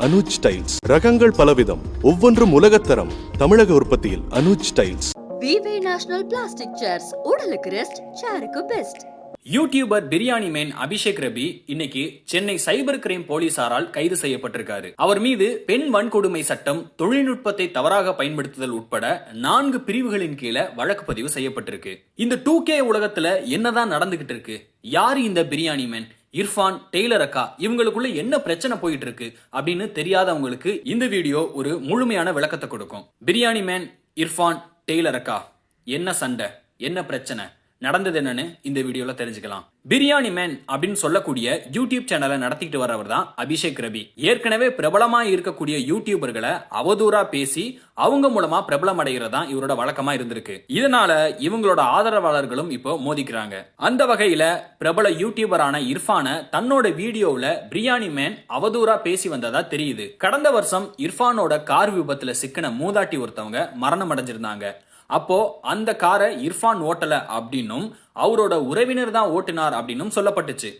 Anuj tiles. ரகங்கள் பலவிதம். ஒவ்வொன்றும் உலகத்தரம் தமிழக உற்பத்தியில் அனுஜ் டைல்ஸ். விவே நேஷனல் பிளாஸ்டிக் சேர்ஸ் உடலுக்கு rest சேருக்கு best YouTuber biryani man Abhishek Rabi இன்னைக்கு சென்னை சைபர் கிரைம் போலீசாரால் கைது செய்யப்பட்டிருக்காரு. அவர் மீது பெண் வன்கொடுமை சட்டம் தொழில்நுட்பத்தை தவறாக பயன்படுத்துதல் உட்பட நான்கு பிரிவுகளின் கீழே வழக்கு பதிவு செய்யப்பட்டிருக்கு. இந்த டூ கே உலகத்துல என்னதான் நடந்துகிட்டு இருக்கு யாரு இந்த பிரியாணி மேன் இர்ஃபான் டெய்லர் அக்கா இவங்களுக்குள்ள என்ன பிரச்சனை போயிட்டு இருக்கு அப்படின்னு தெரியாதவங்களுக்கு இந்த வீடியோ ஒரு முழுமையான விளக்கத்தை கொடுக்கும். பிரியாணி மேன் இர்ஃபான் டெய்லர் அக்கா என்ன சண்டை? என்ன பிரச்சனை? நடந்தது என்னன்னு இந்த வீடியோல தெரிஞ்சுக்கலாம். பிரியாணி மேன் அப்படின்னு சொல்லக்கூடிய யூடியூப் சேனலை நடத்திட்டு வரவர் தான் அபிஷேக் ரபி. ஏற்கனவே பிரபலமா இருக்கக்கூடிய யூடியூபர்களை அவதூறா பேசி அவங்க மூலமா பிரபலம் அடைகிறதா இவரோட வழக்கமா இருந்திருக்கு. இதனால இவங்களோட ஆதரவாளர்களும் இப்போ மோதிக்கிறாங்க. அந்த வகையில பிரபல யூடியூபரான இர்ஃபான தன்னோட வீடியோவில் பிரியாணி மேன் அவதூறா பேசி வந்ததா தெரியுது. கடந்த வருஷம் இர்ஃபானோட கார் விபத்துல சிக்கின மூதாட்டி ஒருத்தவங்க மரணம் அடைஞ்சிருந்தாங்க. அப்போ அந்த காரை இர்ஃபான் ஓட்டல அப்படின்னும் அவரோட உறவினர் தான் ஓட்டினார் அப்படின்னும் சொல்லப்பட்டுச்சு.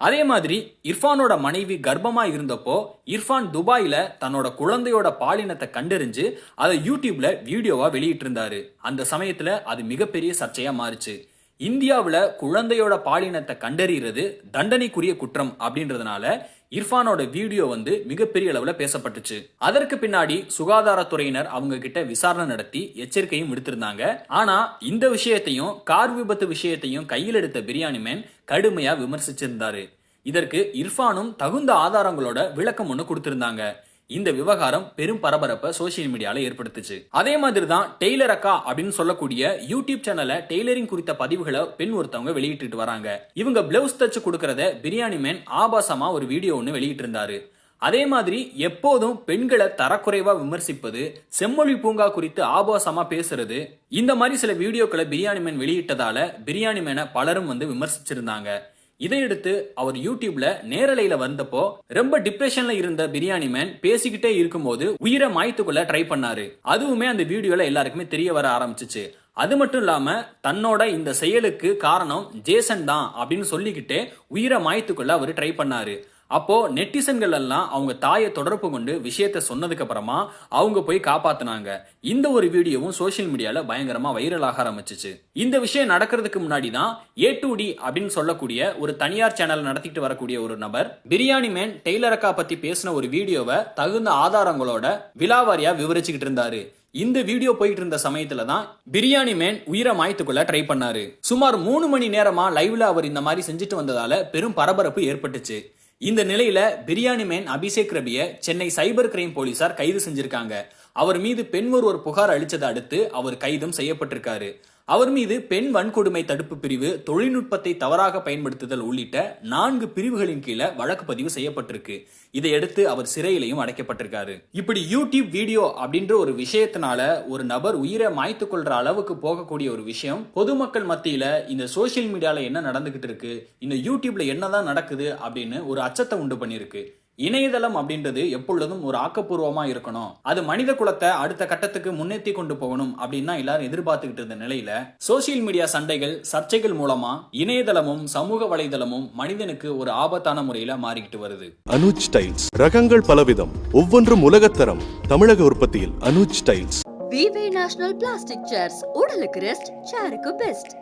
அதே மாதிரி இர்ஃபானோட மனைவி கர்ப்பமா இருந்தப்போ இர்ஃபான் துபாயில தன்னோட குழந்தையோட பாலினத்தை கண்டறிஞ்சு அதை யூடியூப்ல வீடியோவா வெளியிட்டு இருந்தாரு அந்த சமயத்துல அது மிகப்பெரிய சர்ச்சையா மாறுச்சு. இந்தியாவில் குழந்தையோட பாலினத்தை கண்டறிகிறது தண்டனைக்குரிய குற்றம் அப்படின்றதுனால இர்ஃபானோட வீடியோ வந்து மிகப்பெரிய அளவில் பேசப்பட்டுச்சு. அதற்கு பின்னாடி சுகாதாரத்துறையினர் அவங்க கிட்ட விசாரணை நடத்தி எச்சரிக்கையும் விடுத்திருந்தாங்க. ஆனா இந்த விஷயத்தையும் கார் விபத்து விஷயத்தையும் கையில் எடுத்த பிரியாணி மேன் கடுமையா விமர்சிச்சிருந்தாரு. இதற்கு இர்ஃபானும் தகுந்த ஆதாரங்களோட விளக்கம் ஒன்று கொடுத்திருந்தாங்க. இந்த விவகாரம் பெரும் பரபரப்பை சோசியல் மீடியால ஏற்படுத்துச்சு. அதே மாதிரி தான் டெய்லர் அக்கா அப்படின்னு சொல்லக்கூடிய யூடியூப் சேனல்ல டெய்லரிங் குறித்த பதிவுகளை பெண் ஒருத்தவங்க வெளியிட்டு வராங்க. இவங்க பிளவுஸ் தச்சு கொடுக்கறத பிரியாணி மேன் ஆபாசமா ஒரு வீடியோ ஒன்று வெளியிட்டு இருந்தாரு அதே மாதிரி எப்போதும் பெண்களை தரக்குறைவா விமர்சிப்பது செம்மொழி பூங்கா குறித்து ஆபாசமா பேசுறது இந்த மாதிரி சில வீடியோக்களை பிரியாணி மேன் வெளியிட்டதால பிரியாணி மேனை பலரும் வந்து விமர்சிச்சிருந்தாங்க. இதையடுத்து அவர் யூடியூப்ல நேரலையில வந்தப்போ ரொம்ப டிப்ரெஷன்ல இருந்த பிரியாணி மேன் பேசிக்கிட்டே இருக்கும்போது உயிரை மாய்த்துக்குள்ள ட்ரை பண்ணாரு. அதுவுமே அந்த வீடியோல எல்லாருக்குமே தெரிய வர ஆரம்பிச்சுச்சு. அது மட்டும் இல்லாம தன்னோட இந்த செயலுக்கு காரணம் ஜேசன் தான் அப்படின்னு சொல்லிக்கிட்டே உயிரை மாய்த்துக்குள்ள அவர் ட்ரை பண்ணாரு. அப்போ நெட்டிசன்கள் எல்லாம் அவங்க தாயை தொடர்பு கொண்டு விஷயத்த சொன்னதுக்கு அப்புறமா அவங்க போய் காப்பாத்தினாங்க. இந்த ஒரு வீடியோவும் சோஷியல் மீடியால பயங்கரமா வைரலாக ஆரம்பிச்சிச்சு. இந்த விஷயம் நடக்கிறதுக்கு முன்னாடி தான் ஏ டு டி அப்படின்னு சொல்லக்கூடிய ஒரு தனியார் சேனல் நடத்திட்டு வரக்கூடிய ஒரு நபர் பிரியாணி மேன் டெய்லர் அக்கா பத்தி பேசின ஒரு வீடியோவை தகுந்த ஆதாரங்களோட விலாவாரியா விவரிச்சுக்கிட்டு இருந்தாரு. இந்த வீடியோ போயிட்டு இருந்த சமயத்துல தான் பிரியாணி மேன் உயிரை மாய்த்துக்குள்ள ட்ரை பண்ணாரு. சுமார் மூணு மணி நேரமா லைவ்ல அவர் இந்த மாதிரி செஞ்சுட்டு வந்ததால பெரும் பரபரப்பு ஏற்பட்டுச்சு. இந்த நிலையில பிரியாணி மேன் அபிஷேக் ரபிய சென்னை சைபர் கிரைம் போலீசார் கைது செஞ்சிருக்காங்க. அவர் மீது பெண் ஒருவர் புகார் அளிச்சதை அடுத்து அவர் கைதும் செய்யப்பட்டிருக்காரு. அவர் மீது பெண் வன்கொடுமை தடுப்பு பிரிவு தொழில்நுட்பத்தை தவறாக பயன்படுத்துதல் உள்ளிட்ட நான்கு பிரிவுகளின் கீழே வழக்கு பதிவு செய்யப்பட்டிருக்கு. இதையடுத்து அவர் சிறையிலையும் அடைக்கப்பட்டிருக்காரு. இப்படி யூடியூப் வீடியோ அப்படின்ற ஒரு விஷயத்தினால ஒரு நபர் உயிரை மாய்த்து கொள்ற அளவுக்கு போகக்கூடிய ஒரு விஷயம் பொதுமக்கள் மத்தியில இந்த சோசியல் மீடியால என்ன நடந்துகிட்டு இருக்கு இந்த யூடியூப்ல என்னதான் நடக்குது அப்படின்னு ஒரு அச்சத்தை உண்டு பண்ணிருக்கு இணையதளம் அப்படின்றது எப்பொழுதும் ஒரு ஆக்கப்பூர்வமா இருக்கணும். அது மனித குலத்தை அடுத்த கட்டத்துக்கு முன்னேற்றி கொண்டு போகணும் அப்படின்னு எல்லாரும் எதிர்பார்த்துக்கிட்டு இருந்த நிலையில சோசியல் மீடியா சண்டைகள் சர்ச்சைகள் மூலமா இணையதளமும் சமூக வலைதளமும் மனிதனுக்கு ஒரு ஆபத்தான முறையில மாறிக்கிட்டு வருது. அனுஜ் டைல்ஸ். ரகங்கள் பலவிதம். ஒவ்வொன்றும் உலகத்தரம். தமிழக உற்பத்தியில் அனுஜ் டைல்ஸ். விவே நேஷனல் பிளாஸ்டிக் சேர்ஸ் உடலுக்கு ரெஸ்ட் சேருக்கு பெஸ்ட்